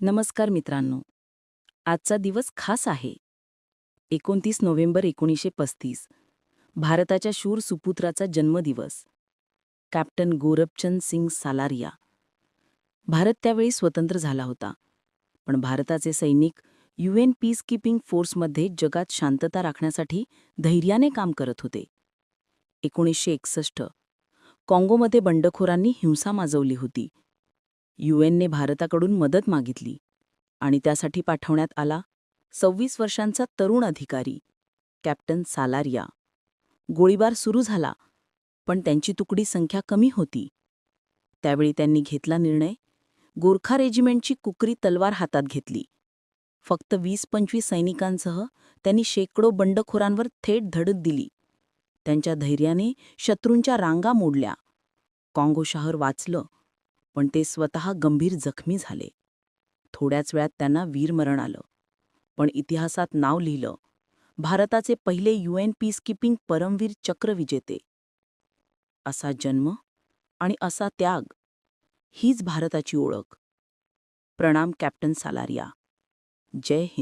नमस्कार मित्रांनो. आजचा दिवस खास आहे. एकोणतीस नोव्हेंबर एकोणीसशे पस्तीस. भारताच्या शूर सुपुत्राचा जन्मदिवस. कॅप्टन गोरबचंद सिंग सालारिया. भारत त्यावेळी स्वतंत्र झाला होता. पण भारताचे सैनिक युएन पीस पीसकीपिंग फोर्समध्ये जगात शांतता राखण्यासाठी धैर्याने काम करत होते. एकोणीसशे एकसष्ट. काँगोमध्ये बंडखोरांनी हिंसा माजवली होती. यूएनने भारताकडून मदत मागितली आणि त्यासाठी पाठवण्यात आला सव्वीस वर्षांचा तरुण अधिकारी कॅप्टन सालारिया. गोळीबार सुरू झाला पण त्यांची तुकडी संख्या कमी होती. त्यावेळी त्यांनी घेतला निर्णय गोरखा रेजिमेंटची कुकरी तलवार हातात घेतली. फक्त वीस पंचवीस सैनिकांसह त्यांनी शेकडो बंडखोरांवर थेट धडक दिली. त्यांच्या धैर्याने शत्रूंच्या रांगा मोडल्या. काँगो शहर वाचलं. पण ते स्वतः गंभीर जखमी झाले. थोड्याच वेळात त्यांना वीरमरण आलं. पण इतिहासात नाव लिहिलं. भारताचे पहिले युएन पीसकीपिंग परमवीर चक्र विजेते असा जन्म आणि असा त्याग हीच भारताची ओळख. प्रणाम कॅप्टन सालारिया. जय हिंद.